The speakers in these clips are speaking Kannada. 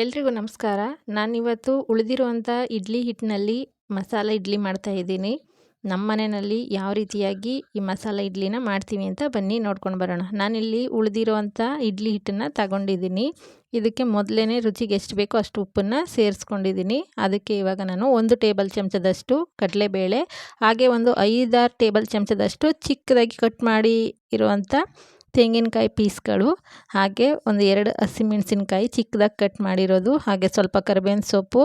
ಎಲ್ರಿಗೂ ನಮಸ್ಕಾರ. ನಾನಿವತ್ತು ಉಳಿದಿರುವಂಥ ಇಡ್ಲಿ ಹಿಟ್ಟಿನಲ್ಲಿ ಮಸಾಲ ಇಡ್ಲಿ ಮಾಡ್ತಾ ಇದ್ದೀನಿ. ನಮ್ಮ ಮನೆಯಲ್ಲಿ ಯಾವ ರೀತಿಯಾಗಿ ಈ ಮಸಾಲ ಇಡ್ಲಿನ ಮಾಡ್ತೀವಿ ಅಂತ ಬನ್ನಿ ನೋಡ್ಕೊಂಡು ಬರೋಣ. ನಾನಿಲ್ಲಿ ಉಳಿದಿರುವಂಥ ಇಡ್ಲಿ ಹಿಟ್ಟನ್ನು ತಗೊಂಡಿದ್ದೀನಿ. ಇದಕ್ಕೆ ಮೊದಲೇ ರುಚಿಗೆ ಎಷ್ಟು ಬೇಕೋ ಅಷ್ಟು ಉಪ್ಪನ್ನು ಸೇರಿಸ್ಕೊಂಡಿದ್ದೀನಿ. ಅದಕ್ಕೆ ಇವಾಗ ನಾನು ಒಂದು ಟೇಬಲ್ ಚಮಚದಷ್ಟು ಕಡಲೆಬೇಳೆ, ಹಾಗೆ ಒಂದು ಐದಾರು ಟೇಬಲ್ ಚಮಚದಷ್ಟು ಚಿಕ್ಕದಾಗಿ ಕಟ್ ಮಾಡಿ ಇರುವಂಥ ತೆಂಗಿನಕಾಯಿ ಪೀಸ್ಗಳು, ಹಾಗೆ ಒಂದು ಎರಡು ಹಸಿಮೆಣಸಿನ್ಕಾಯಿ ಚಿಕ್ಕದಾಗಿ ಕಟ್ ಮಾಡಿರೋದು, ಹಾಗೆ ಸ್ವಲ್ಪ ಕರಿಬೇವಿನ ಸೊಪ್ಪು,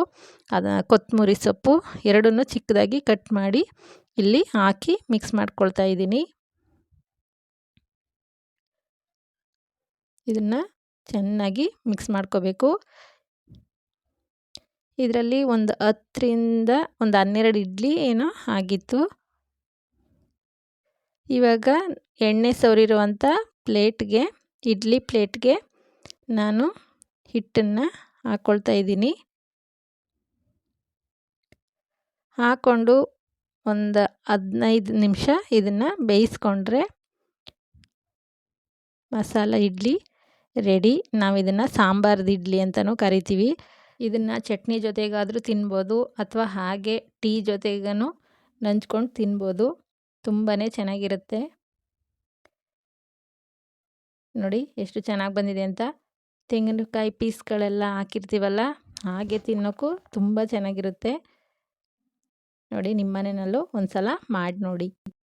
ಅದ ಕೊತ್ತಂಬರಿ ಸೊಪ್ಪು, ಎರಡನ್ನೂ ಚಿಕ್ಕದಾಗಿ ಕಟ್ ಮಾಡಿ ಇಲ್ಲಿ ಹಾಕಿ ಮಿಕ್ಸ್ ಮಾಡ್ಕೊಳ್ತಾ ಇದ್ದೀನಿ. ಇದನ್ನು ಚೆನ್ನಾಗಿ ಮಿಕ್ಸ್ ಮಾಡ್ಕೋಬೇಕು. ಇದರಲ್ಲಿ ಒಂದು ಹತ್ತರಿಂದ ಒಂದು ಹನ್ನೆರಡು ಇಡ್ಲಿ ಏನೋ ಆಗಿತ್ತು. ಇವಾಗ ಎಣ್ಣೆ ಸವರಿರುವಂಥ ಪ್ಲೇಟ್ಗೆ, ಇಡ್ಲಿ ಪ್ಲೇಟ್ಗೆ ನಾನು ಹಿಟ್ಟನ್ನು ಹಾಕ್ಕೊಳ್ತಾ ಇದ್ದೀನಿ. ಹಾಕ್ಕೊಂಡು ಒಂದು ಹದಿನೈದು ನಿಮಿಷ ಇದನ್ನು ಬೇಯಿಸ್ಕೊಂಡ್ರೆ ಮಸಾಲ ಇಡ್ಲಿ ರೆಡಿ. ನಾವು ಇದನ್ನು ಸಾಂಬಾರ್ದು ಇಡ್ಲಿ ಅಂತಲೂ ಕರಿತೀವಿ. ಇದನ್ನು ಚಟ್ನಿ ಜೊತೆಗಾದರೂ ತಿನ್ಬೋದು ಅಥವಾ ಹಾಗೆ ಟೀ ಜೊತೆಗೂ ನಂಚ್ಕೊಂಡು ತಿನ್ಬೋದು. ತುಂಬಾ ಚೆನ್ನಾಗಿರುತ್ತೆ. ನೋಡಿ ಎಷ್ಟು ಚೆನ್ನಾಗಿ ಬಂದಿದೆ ಅಂತ. ತೆಂಗಿನಕಾಯಿ ಪೀಸ್ಗಳೆಲ್ಲ ಹಾಕಿರ್ತೀವಲ್ಲ, ಹಾಗೆ ತಿನ್ನೋಕ್ಕೂ ತುಂಬ ಚೆನ್ನಾಗಿರುತ್ತೆ. ನೋಡಿ ನಿಮ್ಮ ಮನೆಯಲ್ಲೂ ಒಂದು ಸಲ ಮಾಡಿ ನೋಡಿ